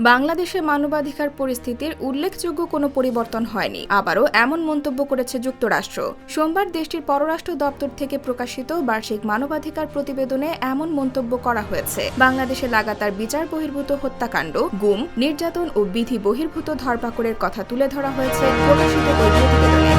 বাংলাদেশে মানবাধিকার পরিস্থিতির উল্লেখযোগ্য কোনো পরিবর্তন হয়নি। আবারও এমন মন্তব্য করেছে যুক্তরাষ্ট্র। সোমবার দেশটির পররাষ্ট্র দপ্তর থেকে প্রকাশিত বার্ষিক মানবাধিকার প্রতিবেদনে এমন মন্তব্য করা হয়েছে। বাংলাদেশে লাগাতার বিচার বহির্ভূত হত্যাকাণ্ড, গুম, নির্যাতন ও বিধি বহির্ভূত ধরপাকড়ের কথা তুলে ধরা হয়েছে প্রকাশিত প্রতিবেদনে।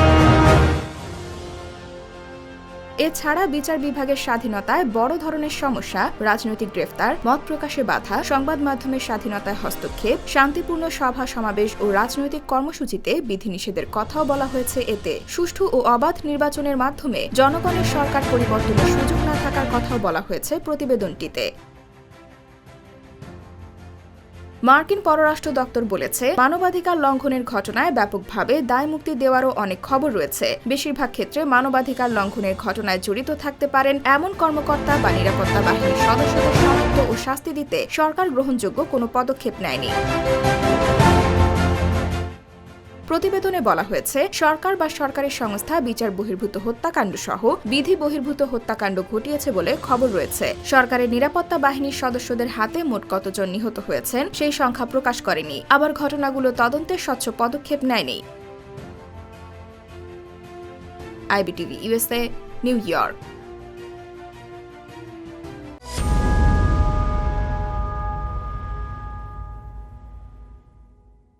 এছাড়া বিচার বিভাগের স্বাধীনতায় বড় ধরনের সমস্যা, রাজনৈতিক গ্রেফতার, মত প্রকাশে বাধা, সংবাদ মাধ্যমের স্বাধীনতায় হস্তক্ষেপ, শান্তিপূর্ণ সভা সমাবেশ ও রাজনৈতিক কর্মসূচিতে বিধিনিষেধের কথাও বলা হয়েছে এতে। সুষ্ঠু ও অবাধ নির্বাচনের মাধ্যমে জনগণের সরকার পরিবর্তনের সুযোগ না থাকার কথাও বলা হয়েছে প্রতিবেদনটিতে। মার্কিন পররাষ্ট্র দপ্তর বলেছে, মানবাধিকার লঙ্ঘনের ঘটনায় ব্যাপকভাবে দায় মুক্তি দেওয়ারও অনেক খবর রয়েছে। বেশিরভাগ ক্ষেত্রে মানবাধিকার লঙ্ঘনের ঘটনায় জড়িত থাকতে পারেন এমন কর্মকর্তা বা নিরাপত্তা বাহিনীর সদস্যদের শনাক্ত ও শাস্তি দিতে সরকার গ্রহণযোগ্য কোনো পদক্ষেপ নেয়নি। প্রতিবেদনে বলা হয়েছে, সরকার বা সরকারি সংস্থা বিচার বহির্ভূত হত্যাকাণ্ড সহ বিধি বহির্ভূত হত্যাকাণ্ড ঘটিয়েছে বলে খবর রয়েছে। সরকারের নিরাপত্তা বাহিনীর সদস্যদের হাতে মোট কতজন নিহত হয়েছেন সেই সংখ্যা প্রকাশ করেনি। আবার ঘটনাগুলো তদন্তে স্বচ্ছ পদক্ষেপ নেয়নি। IBTV USA New York.